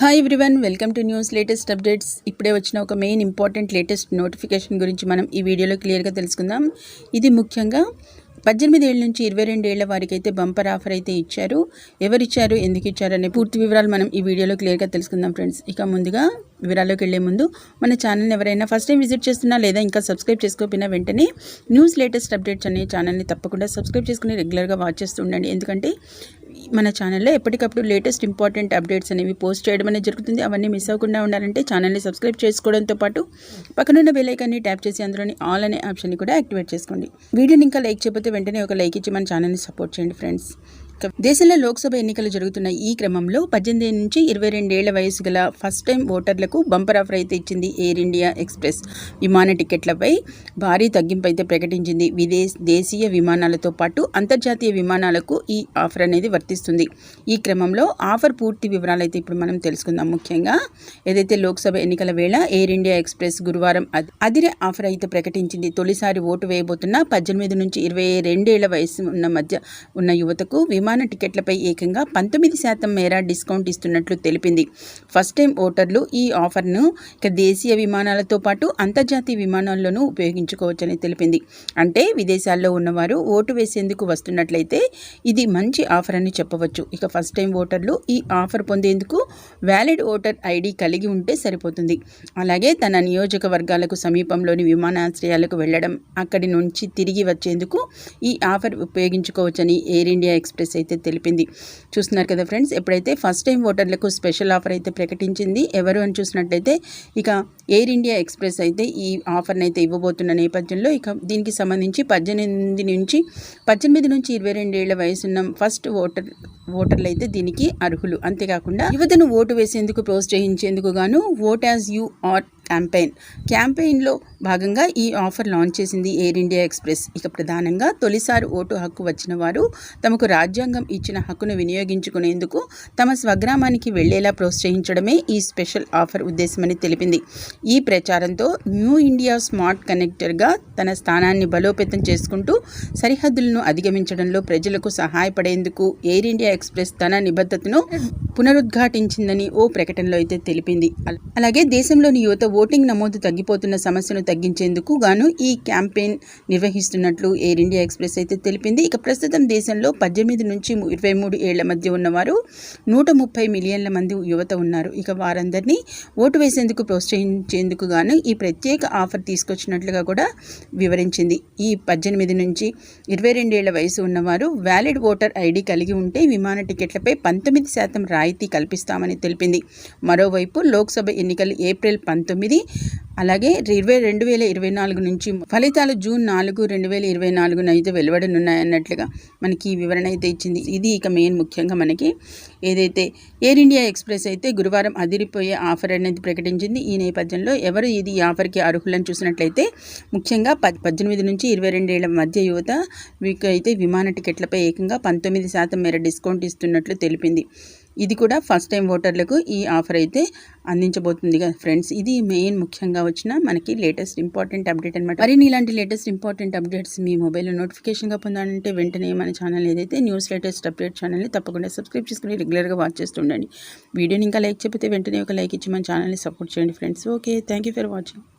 Hi everyone welcome to news latest updates ఇప్పుడే వచ్చిన ఒక మెయిన్ ఇంపార్టెంట్ లేటెస్ట్ నోటిఫికేషన్ గురించి మనం ఈ వీడియోలో క్లియర్గా తెలుసుకుందాం. ఇది ముఖ్యంగా పద్దెనిమిది ఏళ్ళ నుంచి ఇరవై రెండు వారికి అయితే బంపర్ ఆఫర్ అయితే ఇచ్చారు. ఎవరు ఇచ్చారు ఎందుకు ఇచ్చారు అనే పూర్తి వివరాలు మనం ఈ వీడియోలో క్లియర్గా తెలుసుకుందాం ఫ్రెండ్స్ ఇక ముందుగా వివరాల్లోకి వెళ్ళే ముందు మన ఛానల్ని ఎవరైనా ఫస్ట్ టైం విజిట్ చేస్తున్నా లేదా ఇంకా సబ్స్క్రైబ్ చేసుకోకపోయినా వెంటనే న్యూస్ లేటెస్ట్ అప్డేట్స్ అనే ఛానల్ని తప్పకుండా సబ్స్క్రైబ్ చేసుకుని రెగ్యులర్గా వాచ్ చేస్తూ ఉండండి. ఎందుకంటే మన ఛానల్లో ఎప్పటికప్పుడు లేటెస్ట్ ఇంపార్టెంట్ అప్డేట్స్ అనేవి పోస్ట్ చేయడం అనేది జరుగుతుంది. అవన్నీ మిస్ అవ్వకుండా ఉండాలంటే ఛానల్ని సబ్స్క్రైబ్ చేసుకోవడంతో పాటు పక్కనున్న బెల్లైకాన్ని ట్యాప్ చేసి అందులోని ఆల్ అనే ఆప్షన్ని కూడా యాక్టివేట్ చేసుకోండి. వీడియోని ఇంకా లైక్ చేయకపోతే వెంటనే ఒక లైక్ ఇచ్చి మన ఛానల్ని సపోర్ట్ చేయండి ఫ్రెండ్స్ దేశంలో లోక్సభ ఎన్నికలు జరుగుతున్న ఈ క్రమంలో పద్దెనిమిది నుంచి ఇరవై రెండేళ్ళ వయసు గల ఫస్ట్ టైం ఓటర్లకు బంపర్ ఆఫర్ అయితే ఇచ్చింది ఎయిర్ ఇండియా ఎక్స్ప్రెస్. విమాన టికెట్లపై భారీ తగ్గింపు అయితే ప్రకటించింది. విదేశ దేశీయ విమానాలతో పాటు అంతర్జాతీయ విమానాలకు ఈ ఆఫర్ అనేది వర్తిస్తుంది. ఈ క్రమంలో ఆఫర్ పూర్తి వివరాలు అయితే ఇప్పుడు మనం తెలుసుకుందాం. ముఖ్యంగా ఏదైతే లోక్సభ ఎన్నికల వేళ ఎయిర్ ఇండియా ఎక్స్ప్రెస్ గురువారం అదిరే ఆఫర్ అయితే ప్రకటించింది. తొలిసారి ఓటు వేయబోతున్న పద్దెనిమిది నుంచి ఇరవై రెండేళ్ళ వయసు ఉన్న మధ్య ఉన్న యువతకు విమాన విమాన టికెట్లపై ఏకంగా పంతొమ్మిది శాతం మేర డిస్కౌంట్ ఇస్తున్నట్లు తెలిపింది. ఫస్ట్ టైం ఓటర్లు ఈ ఆఫర్ను ఇక దేశీయ విమానాలతో పాటు అంతర్జాతీయ విమానాల్లోనూ ఉపయోగించుకోవచ్చని తెలిపింది. అంటే విదేశాల్లో ఉన్నవారు ఓటు వేసేందుకు వస్తున్నట్లయితే ఇది మంచి ఆఫర్ అని చెప్పవచ్చు. ఇక ఫస్ట్ టైం ఓటర్లు ఈ ఆఫర్ పొందేందుకు వ్యాలిడ్ ఓటర్ ఐడి కలిగి ఉంటే సరిపోతుంది. అలాగే తన నియోజకవర్గాలకు సమీపంలోని విమానాశ్రయాలకు వెళ్ళడం అక్కడి నుంచి తిరిగి వచ్చేందుకు ఈ ఆఫర్ ఉపయోగించుకోవచ్చని ఎయిర్ ఇండియా ఎక్స్ప్రెస్ అయితే తెలిపింది. చూస్తున్నారు కదా ఫ్రెండ్స్ ఎప్పుడైతే ఫస్ట్ టైం ఓటర్లకు స్పెషల్ ఆఫర్ అయితే ప్రకటించింది ఎవరు అని చూసినట్లయితే ఇక ఎయిర్ ఇండియా ఎక్స్ప్రెస్ అయితే ఈ ఆఫర్ని అయితే ఇవ్వబోతున్న నేపథ్యంలో ఇక దీనికి సంబంధించి పద్దెనిమిది నుంచి పద్దెనిమిది నుంచి ఇరవై రెండేళ్ళ వయసున్న ఫస్ట్ ఓటర్ ఓటర్లు అయితే దీనికి అర్హులు. అంతేకాకుండా యువతను ఓటు వేసేందుకు ప్రోత్సహించేందుకు గాను vote as you are campaign. క్యాంపెయిన్లో భాగంగా ఈ ఆఫర్ లాంచ్ చేసింది ఎయిర్ ఇండియా ఎక్స్ప్రెస్. ఇక ప్రధానంగా తొలిసారి ఓటు హక్కు వచ్చిన వారు తమకు రాజ్యాంగం ఇచ్చిన హక్కును వినియోగించుకునేందుకు తమ స్వగ్రామానికి వెళ్ళేలా ప్రోత్సహించడమే ఈ స్పెషల్ ఆఫర్ ఉద్దేశమని తెలిపింది. ఈ ప్రచారంతో న్యూ ఇండియా స్మార్ట్ కనెక్టర్గా తన స్థానాన్ని బలోపేతం చేసుకుంటూ సరిహద్దులను అధిగమించడంలో ప్రజలకు సహాయపడేందుకు ఎయిర్ ఇండియా ఎక్స్ప్రెస్ తన నిబద్ధతను పునరుద్ఘాటించిందని ఓ ప్రకటనలో అయితే తెలిపింది. అలాగే దేశంలోని యువత ఓటింగ్ నమోదు తగ్గిపోతున్న సమస్యను తగ్గించేందుకు గాను ఈ క్యాంపెయిన్ నిర్వహిస్తున్నట్లు ఎయిర్ ఇండియా ఎక్స్ప్రెస్ అయితే తెలిపింది. ఇక ప్రస్తుతం దేశంలో పద్దెనిమిది నుంచి ఇరవై మూడు ఏళ్ళ మధ్య ఉన్నవారు నూట ముప్పై మిలియన్ల మంది యువత ఉన్నారు. ఇక వారందరినీ ఓటు వేసేందుకు ప్రోత్సహించేందుకు గాను ఈ ప్రత్యేక ఆఫర్ తీసుకొచ్చినట్లుగా కూడా వివరించింది. ఈ పద్దెనిమిది నుంచి ఇరవై రెండేళ్ళ వయసు ఉన్నవారు వ్యాలిడ్ ఓటర్ ఐడి కలిగి ఉంటే విమాన టికెట్లపై పంతొమ్మిది శాతం రాయితీ కల్పిస్తామని తెలిపింది. మరోవైపు లోక్సభ ఎన్నికలు ఏప్రిల్ పంతొమ్మిది అలాగే ఇరవై రెండు వేల ఇరవై నాలుగు నుంచి ఫలితాలు జూన్ నాలుగు రెండు వేల ఇరవై నాలుగున అయితే వెలువడనున్నాయన్నట్లుగా మనకి ఈ వివరణ అయితే ఇచ్చింది. ఇది ఇక మెయిన్ ముఖ్యంగా మనకి ఏదైతే ఎయిర్ ఇండియా ఎక్స్ప్రెస్ అయితే గురువారం అదిరిపోయే ఆఫర్ అనేది ప్రకటించింది. ఈ నేపథ్యంలో ఎవరు ఇది ఈ ఆఫర్కి అర్హులని చూసినట్లయితే ముఖ్యంగా పద్ పద్దెనిమిది నుంచి ఇరవై రెండేళ్ళ మధ్య యువత అయితే విమాన టికెట్లపై ఏకంగా పంతొమ్మిది శాతం మేర డిస్కౌంట్ ఇస్తున్నట్లు తెలిపింది. ఇది కూడా ఫస్ట్ టైం ఓటర్లకు ఈ ఆఫర్ అయితే అందించబోతుంది కదా ఫ్రెండ్స్ ఇది మెయిన్ ముఖ్యంగా వచ్చిన మనకి లేటెస్ట్ ఇంపార్టెంట్ అప్డేట్ అనమాట మరి ఇలాంటి లేటెస్ట్ ఇంపార్టెంట్ అప్డేట్స్ మీ మొబైల్లో నోటిఫికేషన్గా పొందాలంటే వెంటనే మన ఛానల్ ఏదైతే న్యూస్ లేటెస్ట్ అప్డేట్ ఛానల్ని తప్పకుండా సబ్స్క్రైబ్ చేసుకుని రెగ్యులర్గా వాచ్ చేస్తుండండి వీడియోని ఇంకా లైక్ చెప్పితే వెంటనే ఒక లైక్ ఇచ్చి మన ఛానల్ని సపోర్ట్ చేయండి friends okay thank you for watching